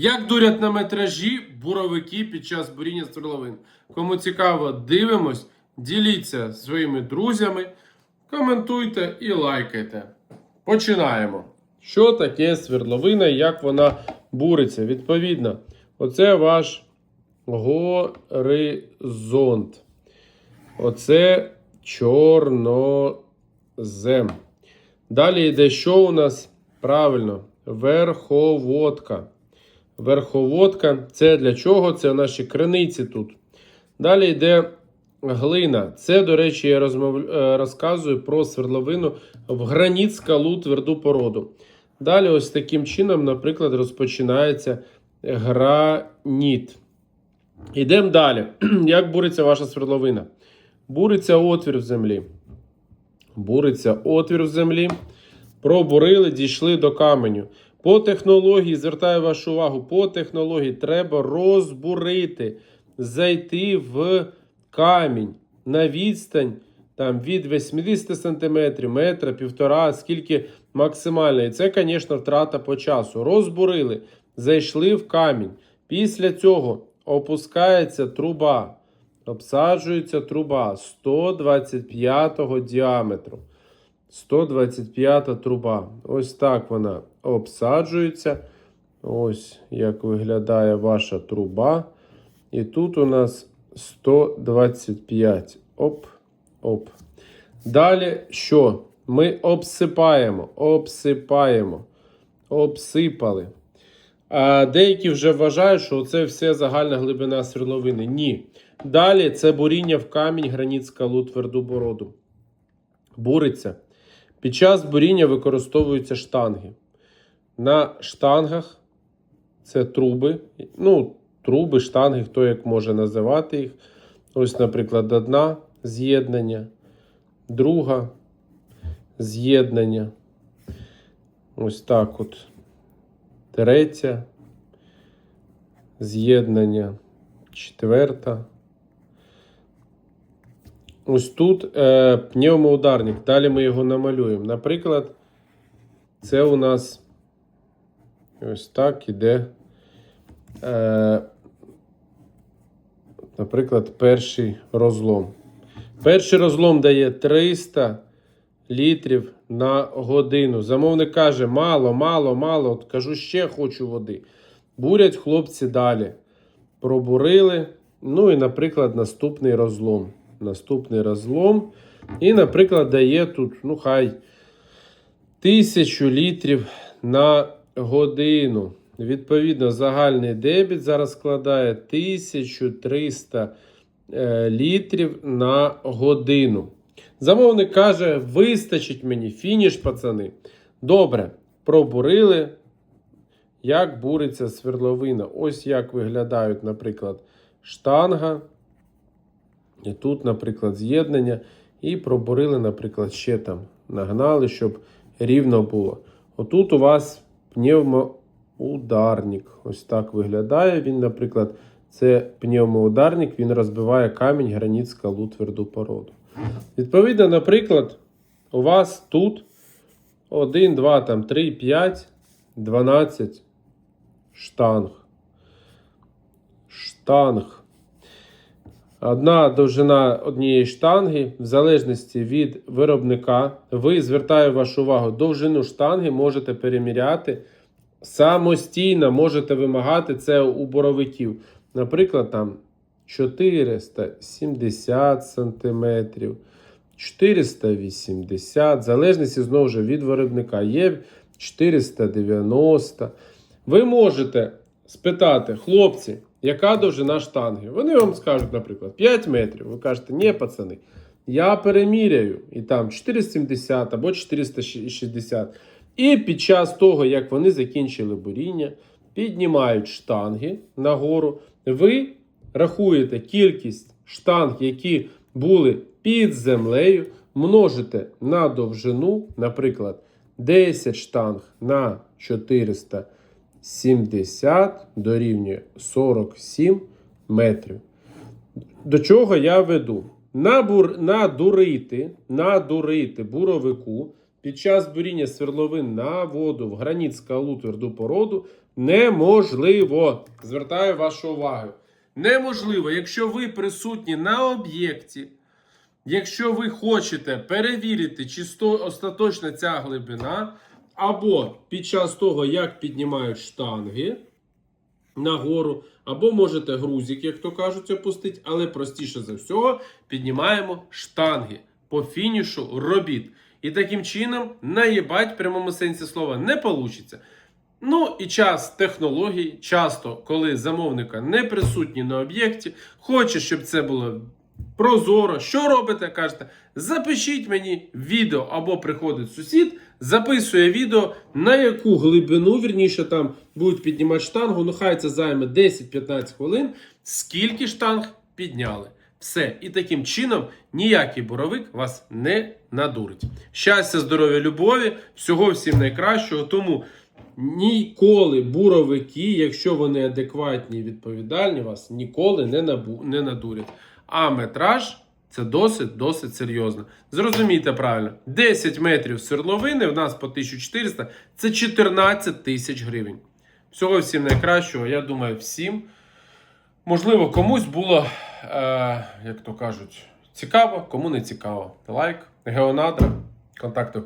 Як дурять на метражі буровики під час буріння свердловин? Кому цікаво, дивимось, діліться своїми друзями, коментуйте і лайкайте. Починаємо. Що таке свердловина і як вона буриться? Відповідно, оце ваш горизонт. Оце чорнозем. Далі йде що у нас? Правильно, верховодка. Верховодка це для чого? Це наші криниці тут. Далі йде глина. Це, до речі, я розмов... е, розказую про свердловину в граніт скалу тверду породу. Далі, ось таким чином, наприклад, розпочинається граніт. Йдемо далі. Як буриться ваша свердловина? Буриться отвір в землі. Буриться отвір в землі. Пробурили, дійшли до каменю. По технології, звертаю вашу увагу, по технології треба розбурити, зайти в камінь на відстань там, від 80 см, метра, півтора, скільки максимально. І це, звісно, втрата по часу. Розбурили, зайшли в камінь. Після цього опускається труба. Обсаджується труба 125 діаметру. 125 труба. Ось так вона обсаджується. Ось як виглядає ваша труба. І тут у нас 125. Оп, оп. Далі що? Ми обсипаємо, обсипаємо, обсипали. А деякі вже вважають, що це все загальна глибина свердловини. Ні. Далі це буріння в камінь, граніт, скалу, тверду бороду. Буриться. Під час буріння використовуються штанги. На штангах це труби. Ну, труби, штанги, хто як може називати їх. Ось, наприклад, одна з'єднання, друга з'єднання. Ось так от. Третя. З'єднання. Четверта. Ось тут е, пневмоударник. Далі ми його намалюємо. Наприклад, це у нас ось так іде. Е, наприклад, перший розлом. Перший розлом дає 300 літрів на годину. Замовник каже, мало, мало, мало. От кажу, ще хочу води. Бурять хлопці далі. Пробурили. Ну і, наприклад, наступний розлом. Наступний розлом. І, наприклад, дає тут, ну, хай 1000 літрів на годину. Відповідно, загальний дебіт зараз складає 1300 е, літрів на годину. Замовник каже: вистачить мені фініш, пацани. Добре, пробурили. Як буриться свердловина. Ось як виглядають, наприклад, штанга. І тут, наприклад, з'єднання. І пробурили, наприклад, ще там нагнали, щоб рівно було. Отут у вас пневмоударник. Ось так виглядає він, наприклад, це пневмоударник, він розбиває камінь, граніт, скалу, тверду породу. Відповідно, наприклад, у вас тут 1, 2, там, 3, 5, 12 штанг. Штанг. Одна довжина однієї штанги, в залежності від виробника, ви звертаю вашу увагу, довжину штанги можете переміряти самостійно, можете вимагати це у боровиків. Наприклад, там 470 см, 480 в залежності знову ж від виробника. Є 490. Ви можете спитати, хлопці, яка довжина штанги? Вони вам скажуть, наприклад, 5 метрів. Ви кажете, ні, пацани, я переміряю. І там 470 або 460. І під час того, як вони закінчили буріння, піднімають штанги нагору. Ви рахуєте кількість штанг, які були під землею, множите на довжину, наприклад, 10 штанг на 470 дорівнює 47 метрів. До чого я веду? Набур, надурити, надурити буровику під час буріння свердловин на воду в граніт скалу тверду породу неможливо. Звертаю вашу увагу. Неможливо, якщо ви присутні на об'єкті, якщо ви хочете перевірити, чи сто- остаточна ця глибина, або під час того, як піднімають штанги нагору, або можете грузик, як то кажуть, опустити, але простіше за всього піднімаємо штанги по фінішу робіт. І таким чином наїбать в прямому сенсі слова не вийде. Ну і час технологій, часто, коли замовника не присутній на об'єкті, хоче, щоб це було прозоро. Що робите? Кажете, запишіть мені відео, або приходить сусід, записує відео, на яку глибину, вірніше, там будуть піднімати штангу. Ну, хай це займе 10-15 хвилин. Скільки штанг підняли. Все. І таким чином ніякий буровик вас не надурить. Щастя, здоров'я, любові, всього всім найкращого. Тому ніколи буровики, якщо вони адекватні і відповідальні, вас ніколи не, набу, не надурять. А метраж це досить досить серйозно. Зрозумійте правильно, 10 метрів свердловини в нас по 1400 це 14 тисяч гривень. Всього всім найкращого. Я думаю, всім. Можливо, комусь було, е, як то кажуть, цікаво, кому не цікаво. Лайк, геонадра, контакти в.